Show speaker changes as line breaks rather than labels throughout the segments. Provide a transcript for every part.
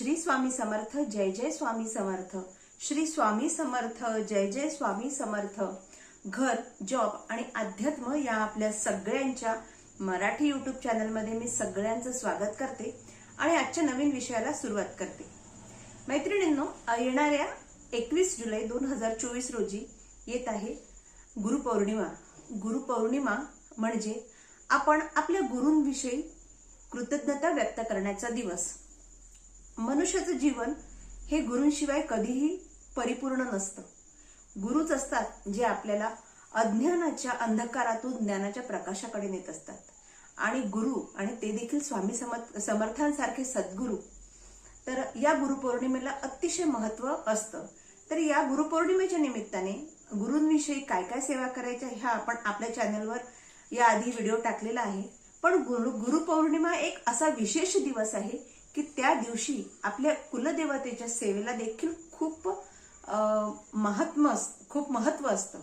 श्री स्वामी समर्थ जय जय स्वामी समर्थ. श्री स्वामी समर्थ जय जय स्वामी समर्थ. घर जॉब आणि अध्यात्म या आपल्या सगळ्यांच्या मराठी युट्यूब चॅनलमध्ये मी सगळ्यांचं स्वागत करते आणि आजच्या नवीन विषयाला सुरुवात करते. मैत्रिणींनो येणाऱ्या एकवीस जुलै दोन हजार चोवीस रोजी येत आहे गुरुपौर्णिमा. गुरुपौर्णिमा म्हणजे आपण आपल्या गुरूंविषयी कृतज्ञता व्यक्त करण्याचा दिवस. मनुष्याचं जीवन हे गुरूंशिवाय कधीही परिपूर्ण नसतं. गुरुच असतात जे आपल्याला अज्ञानाच्या अंधकारातून ज्ञानाच्या प्रकाशाकडे नेत असतात. आणि गुरु आणि ते देखील स्वामी समर्थ समर्थांसारखे सद्गुरू. तर या गुरुपौर्णिमेला अतिशय महत्त्व असतं. तर या गुरुपौर्णिमेच्या निमित्ताने गुरूंविषयी काय काय सेवा करायच्या ह्या आपण आपल्या चॅनलवर याआधी व्हिडिओ टाकलेला आहे. पण गुरु गुरुपौर्णिमा एक असा विशेष दिवस आहे की त्या दिवशी आपल्या कुलदेवतेच्या सेवेला देखील खूप अं, महात्म अस- खूप महत्त्व असतं.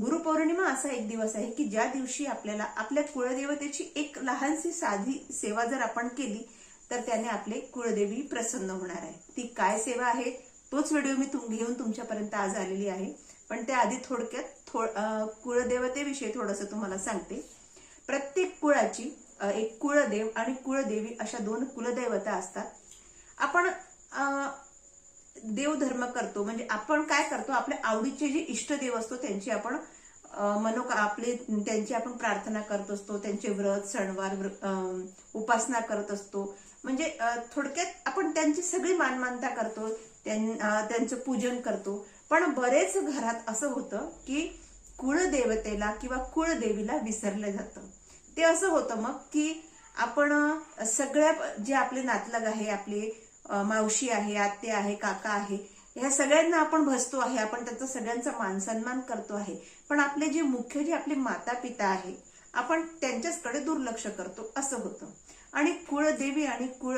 गुरुपौर्णिमा असा एक दिवस आहे की ज्या दिवशी आपल्याला आपल्या कुळदेवतेची एक लहानशी साधी सेवा जर आपण केली तर त्याने आपले कुळदेवी प्रसन्न होणार आहे. ती काय सेवा आहे तोच व्हिडिओ मी तुम घेऊन तुमच्यापर्यंत आज आलेली आहे. पण त्याआधी थोडक्यात थो कुळदेवतेविषयी थोडंसं तुम्हाला सांगते. प्रत्येक कुळाची एक कुळदेव आणि कुळदेवी अशा दोन कुलदैवता असतात. आपण देवधर्म करतो म्हणजे आपण काय करतो आपल्या आवडीचे जे इष्टदेव असतो त्यांची आपण मनोका आपले त्यांची आपण प्रार्थना करत असतो त्यांचे व्रत सणवार व्र- उपासना करत असतो. म्हणजे थोडक्यात आपण त्यांची सगळी मानमानता करतो त्यां- त्यांचं पूजन करतो. पण बरेच घरात असं होतं की कुळदेवतेला किंवा कुळदेवीला विसरलं जातं. ते असं होतं मग की आपण सगळ्या जे आपले नातलग आहे आपले मावशी आहे आत्ते आहे काका आहे ह्या सगळ्यांना आपण भसतो आहे आपण त्यांचा सगळ्यांचा मान सन्मान करतो आहे. पण आपले जे मुख्य जे आपले माता पिता आहे आपण त्यांच्याचकडे दुर्लक्ष करतो असं होतं. आणि कुळदेवी आणि कुळ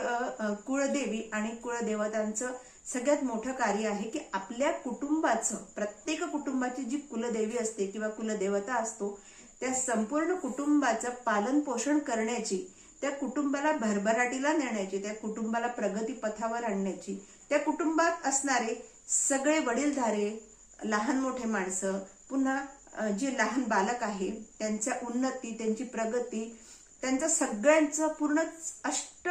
कुळदेवी आणि कुळदेवतांचं सगळ्यात मोठं कार्य आहे की आपल्या कुटुंबाचं प्रत्येक कुटुंबाची जी कुलदेवी असते किंवा कुलदेवता असतो त्या संपूर्ण कुटुंबाचं पालन पोषण करण्याची त्या कुटुंबाला भरभराटीला नेण्याची त्या कुटुंबाला प्रगती पथावर आणण्याची त्या कुटुंबात असणारे सगळे वडीलधारे लहान मोठे माणसं पुन्हा जे लहान बालक आहे त्यांच्या उन्नती त्यांची प्रगती त्यांचं सगळ्यांचं पूर्ण अष्ट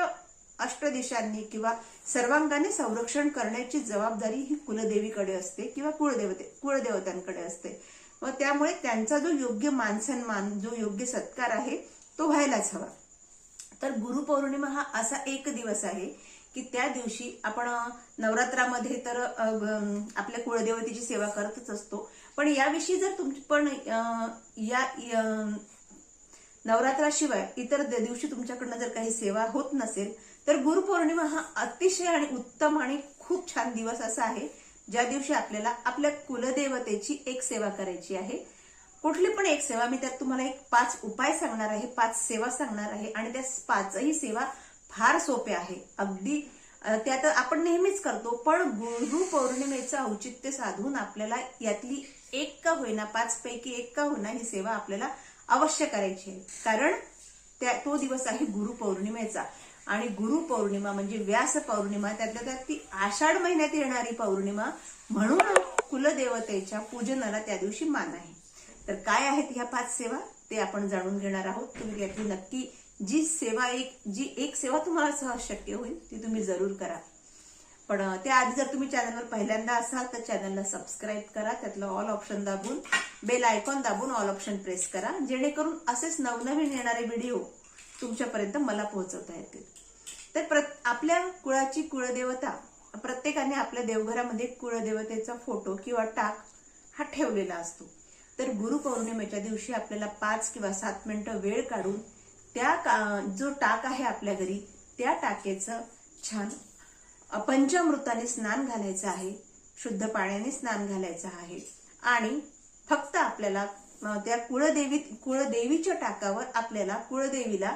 अष्टदिशांनी किंवा सर्वांगाने संरक्षण करण्याची जबाबदारी ही कुलदेवीकडे असते किंवा कुळदेवते कुळदेवतांकडे असते. व त्यामुळे त्यांचा जो योग्य मानसन्मान जो योग्य सत्कार आहे तो व्हायलाच हवा. तर गुरुपौर्णिमा हा असा एक दिवस आहे की त्या दिवशी आपण नवरात्रामध्ये तर आपल्या कुळदेवतेची सेवा करतच असतो. पण याविषयी जर तुमची पण या, या नवरात्राशिवाय इतर दिवशी तुमच्याकडनं जर काही सेवा होत नसेल तर गुरुपौर्णिमा हा अतिशय आणि उत्तम आणि खूप छान दिवस असा आहे ज्या दिवशी आपल्याला आपल्या कुलदेवतेची एक सेवा करायची आहे कुठली पण एक सेवा मी त्यात तुम्हाला एक पाच उपाय सांगणार आहे पाच सेवा सांगणार आहे आणि त्या पाचही सेवा फार सोप्या आहे. अगदी त्या तर आपण नेहमीच करतो पण गुरु पौर्णिमेचं औचित्य साधून आपल्याला यातली एक का होईना पाच पैकी एक का होईना ही सेवा आपल्याला अवश्य करायची आहे. कारण त्या तो दिवस आहे गुरु पौर्णिमेचा. आणि गुरु पौर्णिमा म्हणजे व्यास पौर्णिमा त्यातल्या त्यात ती आषाढ महिन्यात येणारी पौर्णिमा म्हणून कुलदेवतेच्या पूजनाला त्या दिवशी मान आहे. तर काय आहेत ह्या पाच सेवा? ते आपण जाणून घेणार आहोत. तुम्ही त्यातली नक्की जी सेवा एक जी एक सेवा तुम्हाला सहज शक्य होईल ती तुम्ही जरूर करा. पण त्याआधी जर तुम्ही चॅनलवर पहिल्यांदा असाल तर चॅनलला सबस्क्राईब करा. त्यातलं ऑल ऑप्शन दाबून बेल आयकॉन दाबून ऑल ऑप्शन प्रेस करा. जेणेकरून असेच नवनवीन येणारे व्हिडिओ तुमच्यापर्यंत मला पोहोचवता येतील. तर प्रत- आपल्या कुळाची कुळदेवता प्रत्येकाने आपल्या देवघरामध्ये कुळदेवतेचा फोटो किंवा टाक हा ठेवलेला असतो. तर गुरुपौर्णिमेच्या दिवशी आपल्याला पाच किंवा सात मिनिटं वेळ काढून त्या का- जो टाक आहे आपल्या घरी त्या टाकेचं छान पंचामृताने स्नान घालायचं आहे शुद्ध पाण्याने स्नान घालायचं आहे आणि फक्त आपल्याला त्या कुळदेवी कुळदेवीच्या टाकावर आपल्याला कुळदेवीला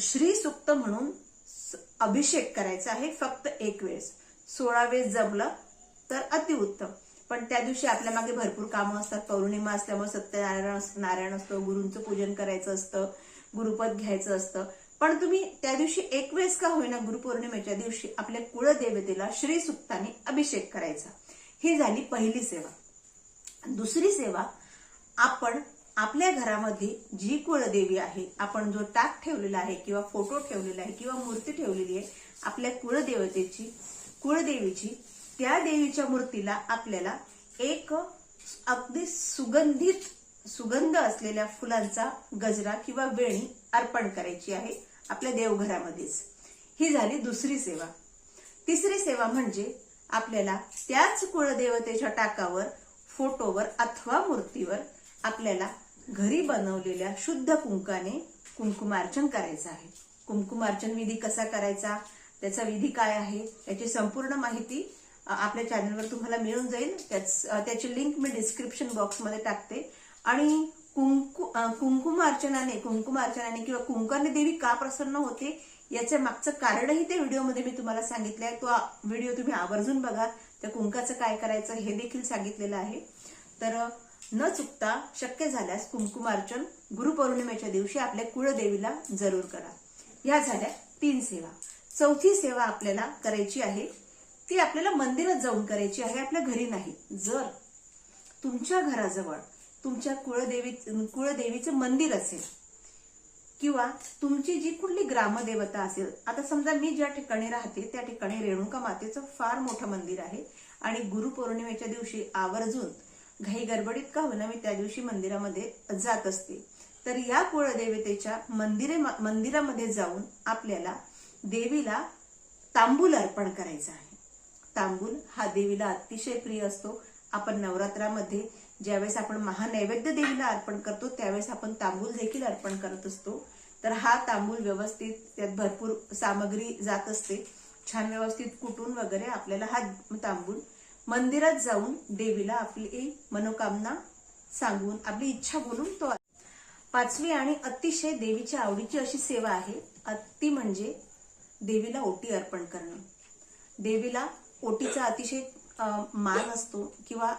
श्री सुक्त म्हणून स- अभिषेक करायचा आहे फक्त एक वेळेस. सोळा वेळेस जमलं तर अतिउत्तम पण त्या दिवशी आपल्या मागे भरपूर कामं असतात. पौर्णिमा असल्यामुळे सत्यनारायण नारायण असतो. गुरूंचं पूजन करायचं असतं. गुरुपद घ्यायचं असतं. पण पण तुम्ही त्या दिवशी एक वेळेस का होईना गुरुपौर्णिमेच्या दिवशी आपल्या कुळदेवतेला श्री सुक्ताने अभिषेक करायचा. ही झाली पहिली सेवा. दुसरी सेवा आपण आपल्या घरामध्ये जी कुळदेवी आहे आपण जो ताक ठेवलेला आहे किंवा फोटो ठेवलेला आहे किंवा मूर्ती ठेवलेली आहे आपल्या कुळदेवतेची कुळदेवीची त्या देवीच्या मूर्तीला आपल्याला एक अगदी सुगंधित सुगंध असलेल्या फुलांचा गजरा किंवा वेणी अर्पण करायची आहे आपल्या देवघरामध्येच. ही झाली दुसरी सेवा. तिसरी सेवा म्हणजे आपल्याला त्याच कुळदेवतेच्या टाकावर फोटोवर अथवा मूर्तीवर आपल्याला घरी बनवलेल्या शुद्ध कुंकाने कुंकुमार्चन करायचं आहे. कुंकुमार्चन विधी कसा करायचा? त्याचा विधी काय आहे? याची संपूर्ण माहिती आपल्या चॅनलवर तुम्हाला मिळून जाईल. त्याच त्याची लिंक मी डिस्क्रिप्शन बॉक्समध्ये टाकते. आणि कुंकु कुंकुमार्चनाने कुंकुमार्चनाने किंवा कुंकाने देवी का प्रसन्न होते याच्या मागचं कारणही त्या व्हिडिओमध्ये मी तुम्हाला सांगितलं आहे तो व्हिडिओ तुम्ही आवर्जून बघा. त्या कुंकाचं काय करायचं हे देखील सांगितलेलं आहे. तर न चुकता शक्य झाल्यास कुंकुमार्चन गुरुपौर्णिमेच्या दिवशी आपल्या कुळदेवीला जरूर करा. या झाल्या तीन सेवा. चौथी सेवा आपल्याला करायची आहे. ती आपल्याला मंदिरात जाऊन करायची आहे. आपल्या घरी नाही. जर तुमच्या घराजवळ तुमच्या कुळदेवी कुळदेवीचं मंदिर असेल किंवा तुमची जी कुठली ग्रामदेवता असेल आता समजा मी ज्या ठिकाणी राहते त्या ठिकाणी रेणुका मातेचं फार मोठं मंदिर आहे. आणि गुरुपौर्णिमेच्या दिवशी आवर्जून घाई गडबडीत का होईना मी त्या दिवशी मंदिरामध्ये जात असते. तर या कुळदेवतेच्या मंदिरे मंदिरामध्ये जाऊन आपल्याला देवीला तांबूल अर्पण करायचं आहे. तांबूल हा देवीला अतिशय प्रिय असतो. आपण नवरात्रामध्ये ज्यावेळेस आपण महानैवेद्य देवीला अर्पण करतो त्यावेळेस आपण तांबूल देखील अर्पण करत असतो. तर हा तांबूल व्यवस्थित त्यात भरपूर सामग्री जात असते. छान व्यवस्थित कुटून वगैरे आपल्याला हा तांबूल मंदिरात जाऊन देवीला आपली मनोकामना सांगून आपली इच्छा बोलून तो पाचवी आणि अतिशय देवीच्या आवडीची अशी सेवा आहे ती म्हणजे देवीला ओटी अर्पण करणं. देवीला ओटीचा अतिशय मान असतो किंवा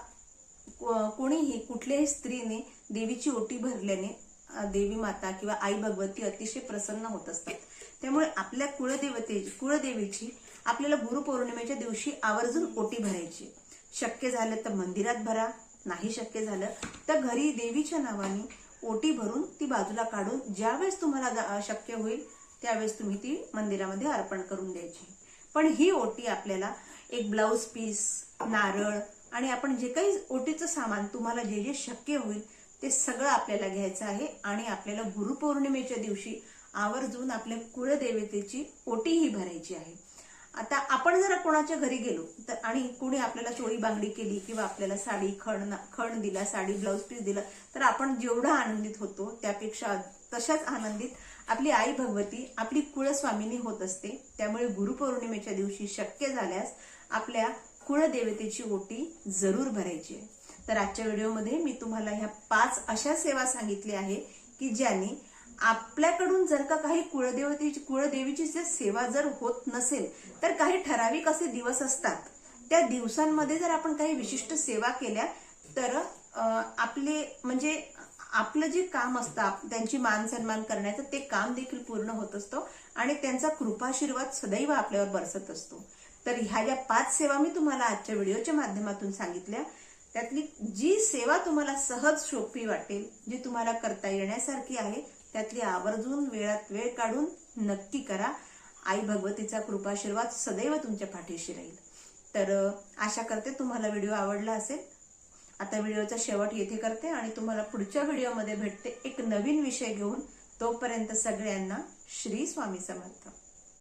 कोणीही कुठल्याही स्त्रीने देवीची ओटी भरल्याने देवी माता किंवा आई भगवती अतिशय प्रसन्न होत असतात. त्यामुळे आपल्या कुळदेवते कुळदेवीची आपल्याला गुरुपौर्णिमेच्या दिवशी आवर्जून ओटी भरायची. शक्य झालं तर मंदिरात भरा नाही शक्य झालं तर घरी देवीच्या नावाने ओटी भरून ती बाजूला काढून ज्यावेळेस तुम्हाला शक्य होईल त्यावेळेस तुम्ही ती मंदिरामध्ये अर्पण करून द्यायची. पण ही ओटी आपल्याला एक ब्लाऊज पीस नारळ आणि आपण जे काही ओटीचं सामान तुम्हाला जे जे शक्य होईल ते सगळं आपल्याला घ्यायचं आहे आणि आपल्याला गुरुपौर्णिमेच्या दिवशी आवर्जून आपल्या कुळदेवतेची ओटीही भरायची आहे. आता आपण जर कोणाच्या घरी गेलो तर आणि कोणी आपल्याला चोळी बांगडी केली किंवा आपल्याला साडी खण खण दिला साडी ब्लाऊज पीस दिला तर आपण जेवढा आनंदित होतो त्यापेक्षा तशाच आनंदित आपली आई भगवती आपली कुळस्वामिनी होत असते. त्यामुळे गुरुपौर्णिमेच्या दिवशी शक्य झाल्यास आपल्या कुळदेवतेची ओटी जरूर भरायची आहे. तर आजच्या व्हिडिओमध्ये मी तुम्हाला ह्या पाच अशा सेवा सांगितल्या आहे की ज्याने आपल्याकडून जर का काही कुळदेवतेची कुळदेवीची जर सेवा जर होत नसेल तर काही ठराविक असे दिवस असतात. त्या दिवसांमध्ये जर आपण काही विशिष्ट सेवा केल्या तर आपले म्हणजे आपलं जे काम असतं त्यांची मान सन्मान करण्याचं ते काम देखील पूर्ण होत असतो आणि त्यांचा कृपाशीर्वाद सदैव आपल्यावर बरसत असतो. तर ह्या ज्या पाच सेवा मी तुम्हाला आजच्या व्हिडिओच्या माध्यमातून सांगितल्या. त्यातली जी सेवा तुम्हाला सहज सोपी वाटेल जी तुम्हाला करता येण्यासारखी आहे त्यातली आवर्जून वेळात वेळ काढून नक्की करा. आई भगवतीचा कृपाशीर्वाद सदैव तुमच्या पाठीशी राहील. तर आशा करते तुम्हाला व्हिडिओ आवडला असेल. आता व्हिडिओचा शेवट येथे करते आणि तुम्हाला पुढच्या व्हिडिओमध्ये भेटते एक नवीन विषय घेऊन. तोपर्यंत सगळ्यांना श्री स्वामी समर्थ.